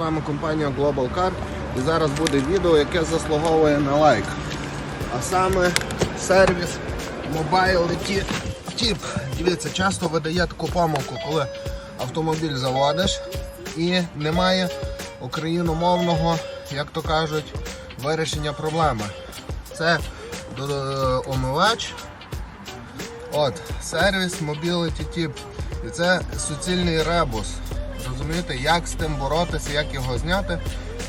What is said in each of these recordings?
вами компанія Global Car і зараз буде відео, яке заслуговує на лайк. А саме сервіс Mobility Tip. Дивіться, часто видає таку помилку, коли автомобіль заводиш і немає україномовного, як то кажуть, вирішення проблеми. Це е, омивач. От, сервіс Mobility Tip. І це суцільний ребус. Розумієте, як з тим боротися, як його зняти,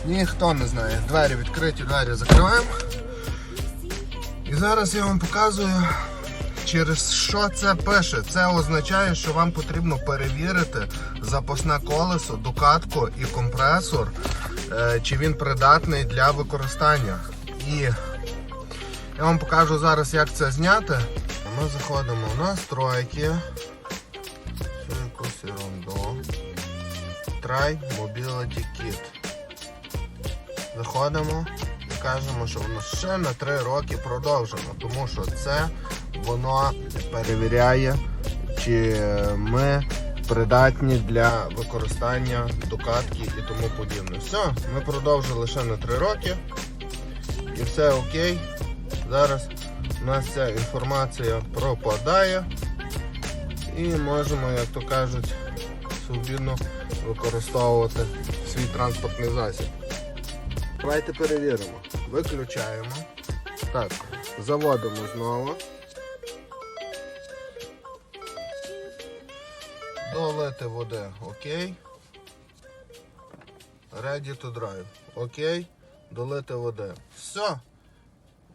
ніхто не знає. Двері відкриті, двері закриваємо. І зараз я вам показую, через що це пише. Це означає, що вам потрібно перевірити запасне колесо, докатку і компресор, е, чи він придатний для використання. І я вам покажу зараз, як це зняти. Ми заходимо в настройки. Якусь ерунду. Try Mobility Kit. Заходимо і кажемо, що воно ще на 3 роки продовжено, тому що це воно перевіряє, чи ми придатні для використання докатки і тому подібне. Все, ми продовжили ще на 3 роки. І все окей. Зараз у нас ця інформація пропадає. І можемо, як то кажуть, свобідно використовувати свій транспортний засіб. Давайте перевіримо. Виключаємо. Так, заводимо знову. Долити води. Окей. Ready to drive. Окей. Долити води. Все.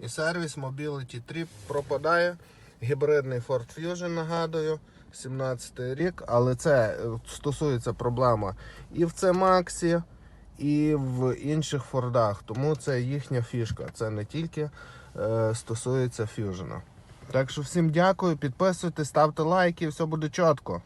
І сервіс Mobility Trip пропадає. Гібридний Ford Fusion, нагадую, 17 рік, але це е, стосується проблема і в c Максі, і в інших Фордах. Тому це їхня фішка. Це не тільки е, стосується фюжена. Так що всім дякую, підписуйтесь, ставте лайки, все буде чітко.